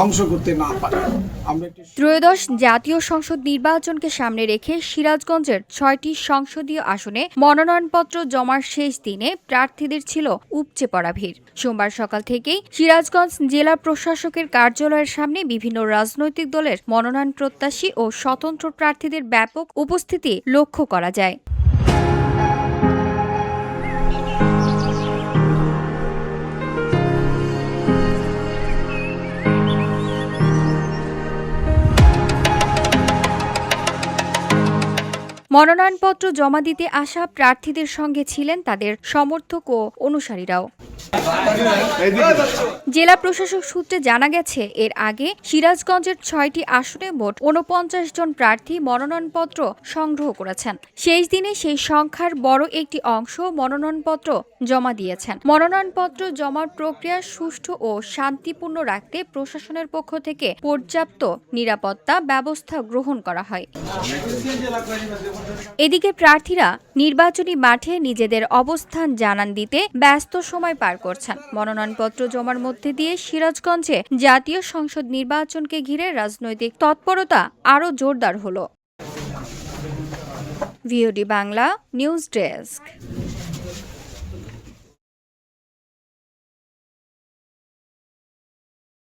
ধ্বংস করতে না পারে। ত্রয়োদশ জাতীয় সংসদ নির্বাচনকে সামনে রেখে সিরাজগঞ্জের ছয়টি সংসদীয় আসনে মনোনয়নপত্র জমার শেষ দিনে প্রার্থীদের ছিল উপচে পড়া ভিড়। সোমবার সকাল থেকেই সিরাজগঞ্জ জেলা প্রশাসকের কার্যালয়ের সামনে বিভিন্ন রাজনৈতিক দলের মনোনয়ন প্রত্যাশী ও স্বতন্ত্র প্রার্থীদের ব্যাপক উপস্থিতি লক্ষ্য করা যায়। মনোনয়নপত্র জমা দিতে আসা প্রার্থীদের সঙ্গে ছিলেন তাদের সমর্থক ও অনুসারীরাও। জেলা প্রশাসক সূত্রে জানা গেছে, এর আগে সিরাজগঞ্জের ছয়টি আসনে মোট উনপঞ্চাশ জন প্রার্থী মনোনয়নপত্র সংগ্রহ করেছেন। শেষ দিনে সেই সংখ্যার বড় একটি অংশ মনোনয়নপত্র জমা দিয়েছেন। মনোনয়নপত্র জমার প্রক্রিয়া সুষ্ঠু ও শান্তিপূর্ণ রাখতে প্রশাসনের পক্ষ থেকে পর্যাপ্ত নিরাপত্তা ব্যবস্থা গ্রহণ করা হয়। এদিকে প্রার্থীরা নির্বাচনী মাঠে নিজেদের অবস্থান জানান দিতে ব্যস্ত সময় পার করছেন। মনোনয়নপত্র জমার মধ্যে দিয়ে সিরাজগঞ্জে জাতীয় সংসদ নির্বাচনকে ঘিরে রাজনৈতিক তৎপরতা আরও জোরদার হলো। VOD Bangla news desk.